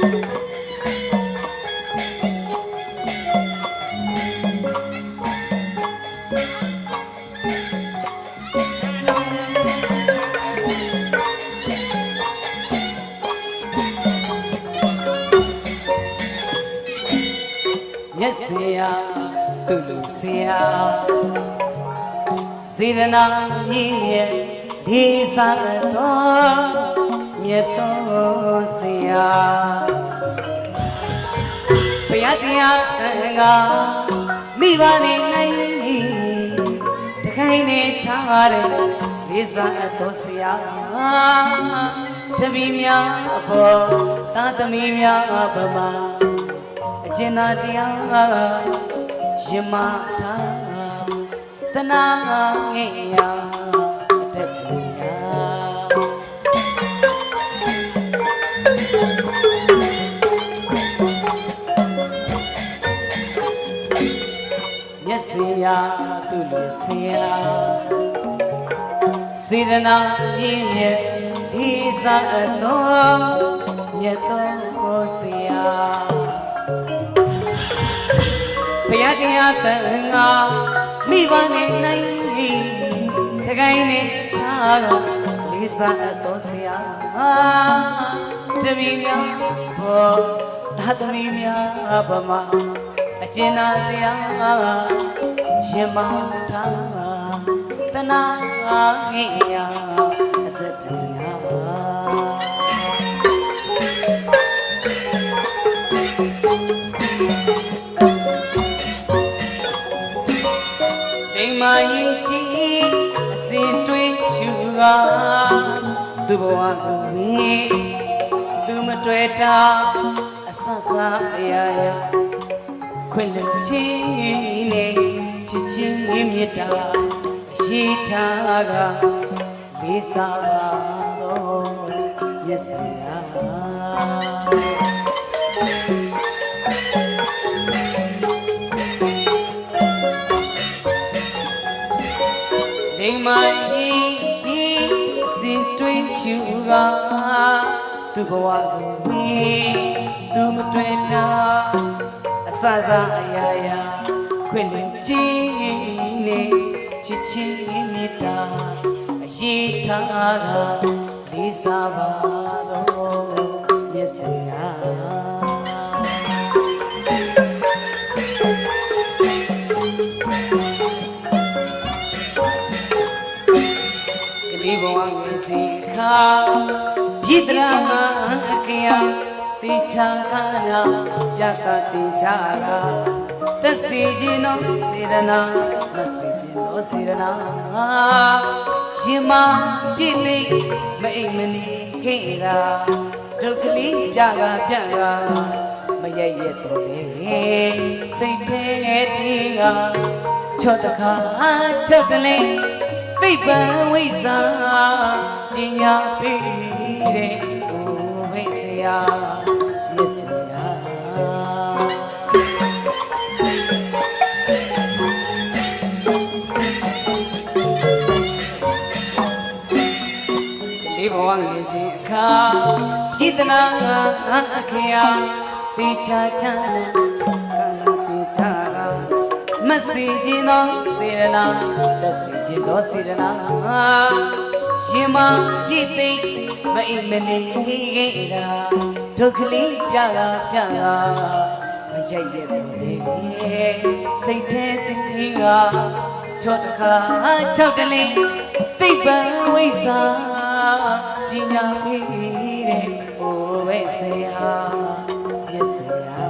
မျက်စရာသူ့လူဆရာစေရနာမြင့်မြတ်လေးစားတော်မြတ်တော်ဆရာဘုရား တရားတန်ခါမိဘနေနိုင်တခိုင်းနေထားတဲ့လေးစားတော်ဆရာတပီများအပေါ်သာသမီများဗမာအကျဉ်းသာတရားရင်မထားတနာငိညာ မျက်စိရာသူ့လိုဆရာစေရနာမြင့်မြတ်လေးစားအတော်မြတ်တော်ဆရာဘုရားတရားတန်ငါမိဘနဲ့နိုင်တခိုင်းနဲ့ထားတော့လေးစားအပ်တော်ဆရာတပီများဘောသာသမီများဗမာအ ကျဉ်းသာတရားရင်မထားတနာငိညာအသက်ပြညာဒိမ်မာရင်ကြည်အစဉ်တွေးရှူကသူ့ဘဝကိုဝေးသူမတွေ့တာအဆဆအရာရာ ခွင့်လွှတ်ခြင်းနဲ့ချစ်ချင်းမြတ်တာအရေးထားကလေးစားပါတော့မျက်စိရာဒိမ်မာရင်ကြည်အစဉ်တွေးရှူကသူ့ဘဝကိုဝေးသူမတွေ့တာ အဆဆအရာရာခွင့်လွှတ်ခြင်းနဲ့ချစ်ချင်းမြတ်တာအရေးထားတာလေးစားပါတော့မျက်စိရာကလေးဘဝငယ်စီခါပြည်တရာမအခရာ တေချာခနာပြတတေချာရာတစီခြင်းသောစေရနာမစီခြင်းသောစေရနာရှင်မပြည့်သိမအိမ်မနေခေရာဒုက္ခလေးပြကပြကမရရဲ့တော့လေစိတ်ထဲတေးကချော့တခါချော့တလဲသိပ္ပံဝိဇ္ဇာပညာပေးတဲ့ ငယ်စဉ်အခါပြည်တနာအခရာတေချာချမ်းနဲ့ကာလတေချာကမစီခြင်းသောစေရနာတစီခြင်းသောစေရနာရှင်မပြည့်သိမ့်မအိမ်မနေခေခဲ့တာဒုက္ခလေးပြတာပြတာမရိုက်ရတော့လေစိတ်ထဲတည်းကချောတခါချောက်တလေးသိပ္ပံဝိဇ္ဇာပ ညာပေးတဲ့ဘိုးပဲဆရာမျက်စရာ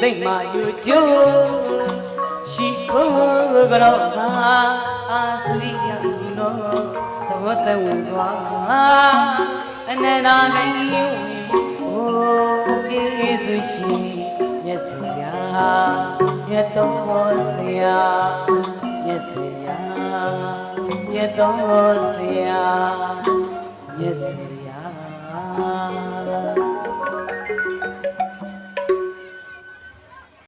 စိတ်မာယူကျိုးရှိခိုးကြောကအာစရိယနောသဘောတဝင်စွာအနန္တနိုင်ဝေအိုကျေးဇူးရှင် မြတ်စွာဘုရားမြတ်တော်ဆရာမြတ်စွာဘုရားမြတ်တော်ဆရာမြတ်စွာဘုရား